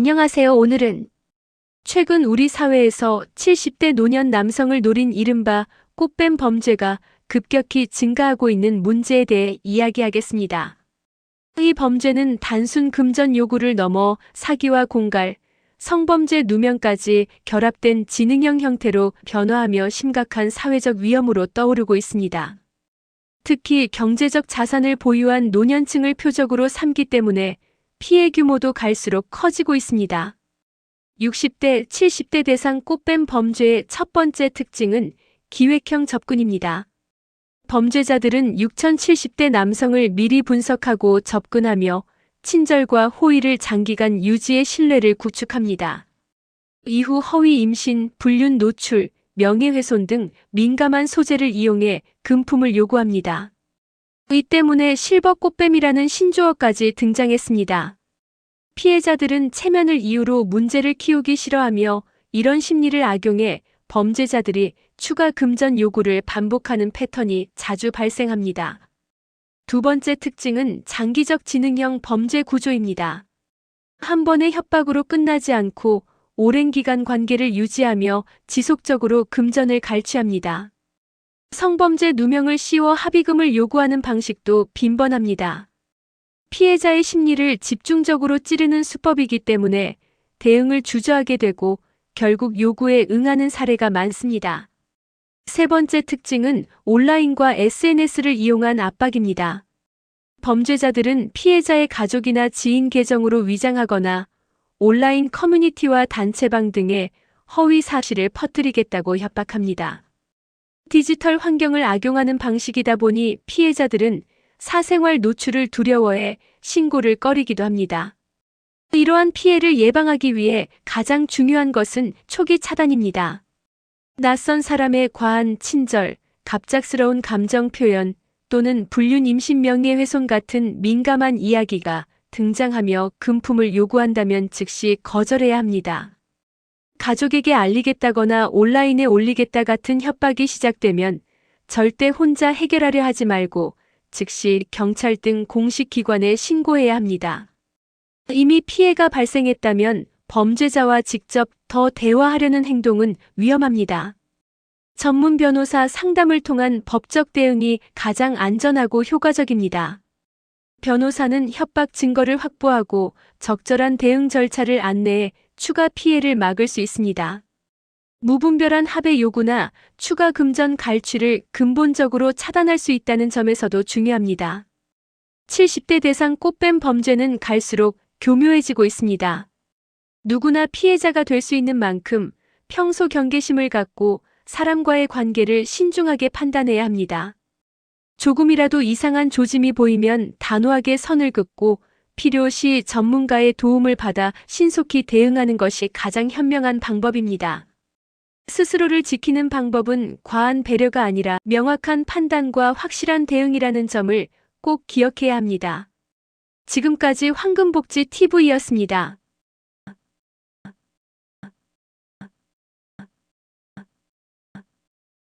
안녕하세요. 오늘은 최근 우리 사회에서 70대 노년 남성을 노린 이른바 꽃뱀 범죄가 급격히 증가하고 있는 문제에 대해 이야기하겠습니다. 이 범죄는 단순 금전 요구를 넘어 사기와 공갈, 성범죄 누명까지 결합된 지능형 형태로 변화하며 심각한 사회적 위험으로 떠오르고 있습니다. 특히 경제적 자산을 보유한 노년층을 표적으로 삼기 때문에 피해 규모도 갈수록 커지고 있습니다. 60대, 70대 대상 꽃뱀 범죄의 첫 번째 특징은 기획형 접근입니다. 범죄자들은 6070대 남성을 미리 분석하고 접근하며 친절과 호의를 장기간 유지의 신뢰를 구축합니다. 이후 허위 임신, 불륜 노출, 명예훼손 등 민감한 소재를 이용해 금품을 요구합니다. 이 때문에 실버 꽃뱀이라는 신조어까지 등장했습니다. 피해자들은 체면을 이유로 문제를 키우기 싫어하며 이런 심리를 악용해 범죄자들이 추가 금전 요구를 반복하는 패턴이 자주 발생합니다. 두 번째 특징은 장기적 지능형 범죄 구조입니다. 한 번의 협박으로 끝나지 않고 오랜 기간 관계를 유지하며 지속적으로 금전을 갈취합니다. 성범죄 누명을 씌워 합의금을 요구하는 방식도 빈번합니다. 피해자의 심리를 집중적으로 찌르는 수법이기 때문에 대응을 주저하게 되고 결국 요구에 응하는 사례가 많습니다. 세 번째 특징은 온라인과 SNS를 이용한 압박입니다. 범죄자들은 피해자의 가족이나 지인 계정으로 위장하거나 온라인 커뮤니티와 단체방 등의 허위 사실을 퍼뜨리겠다고 협박합니다. 디지털 환경을 악용하는 방식이다 보니 피해자들은 사생활 노출을 두려워해 신고를 꺼리기도 합니다. 이러한 피해를 예방하기 위해 가장 중요한 것은 초기 차단입니다. 낯선 사람의 과한 친절, 갑작스러운 감정 표현 또는 불륜 임신 명예훼손 같은 민감한 이야기가 등장하며 금품을 요구한다면 즉시 거절해야 합니다. 가족에게 알리겠다거나 온라인에 올리겠다 같은 협박이 시작되면 절대 혼자 해결하려 하지 말고 즉시 경찰 등 공식 기관에 신고해야 합니다. 이미 피해가 발생했다면 범죄자와 직접 더 대화하려는 행동은 위험합니다. 전문 변호사 상담을 통한 법적 대응이 가장 안전하고 효과적입니다. 변호사는 협박 증거를 확보하고 적절한 대응 절차를 안내해 추가 피해를 막을 수 있습니다. 무분별한 합의 요구나 추가 금전 갈취를 근본적으로 차단할 수 있다는 점에서도 중요합니다. 70대 대상 꽃뱀 범죄는 갈수록 교묘해지고 있습니다. 누구나 피해자가 될 수 있는 만큼 평소 경계심을 갖고 사람과의 관계를 신중하게 판단해야 합니다. 조금이라도 이상한 조짐이 보이면 단호하게 선을 긋고 필요시 전문가의 도움을 받아 신속히 대응하는 것이 가장 현명한 방법입니다. 스스로를 지키는 방법은 과한 배려가 아니라 명확한 판단과 확실한 대응이라는 점을 꼭 기억해야 합니다. 지금까지 황금복지 TV였습니다.